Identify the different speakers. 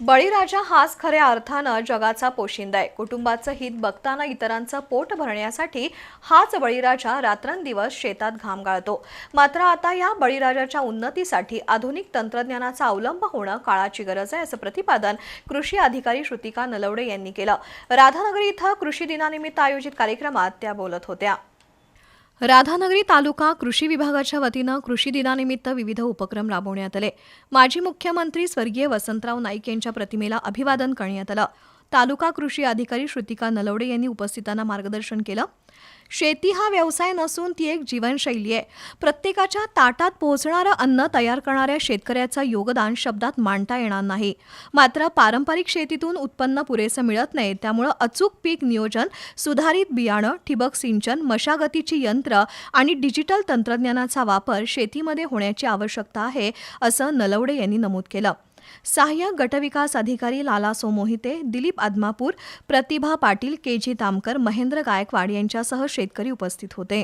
Speaker 1: बळीराजा हाच खऱ्या अर्थानं जगाचा पोशिंदा आहे. कुटुंबाचं हित बघताना इतरांचं पोट भरण्यासाठी हाच बळीराजा रात्रंदिवस शेतात घाम गाळतो. मात्र आता या बळीराजाच्या उन्नतीसाठी आधुनिक तंत्रज्ञानाचा अवलंब होणं काळाची गरज आहे असं प्रतिपादन कृषी अधिकारी श्रुतिका नलवडे यांनी केलं. राधानगरी इथं कृषी दिनानिमित्त आयोजित कार्यक्रमात त्या बोलत होत्या. राधानगरी तालुका कृषी विभागाच्या वतीनं कृषी दिनानिमित्त विविध उपक्रम राबवण्यात आले. माजी मुख्यमंत्री स्वर्गीय वसंतराव नाईक यांच्या प्रतिमेला अभिवादन करण्यात आलं. तालुका कृषी अधिकारी श्रुतिका नलवडे यांनी उपस्थितांना मार्गदर्शन केलं. शेती हा व्यवसाय नसून ती एक जीवनशैली आहे. प्रत्येकाच्या ताटात पोहोचणारं अन्न तयार करणाऱ्या शेतकऱ्याचं योगदान शब्दात मांडता येणार नाही. मात्र पारंपरिक शेतीतून उत्पन्न पुरेसं मिळत नाही. त्यामुळं अचूक पीक नियोजन सुधारित बियाणं ठिबक सिंचन मशागतीची यंत्र आणि डिजिटल तंत्रज्ञानाचा वापर शेतीमध्ये होण्याची आवश्यकता आहे असं नलवडे यांनी नमूद केलं. सहाय्यक गटविकास अधिकारी लाला सोमोहिते दिलीप आदमापूर प्रतिभा पाटील के जी तामकर महेंद्र गायकवाड यांच्यासह शेतकरी उपस्थित होते.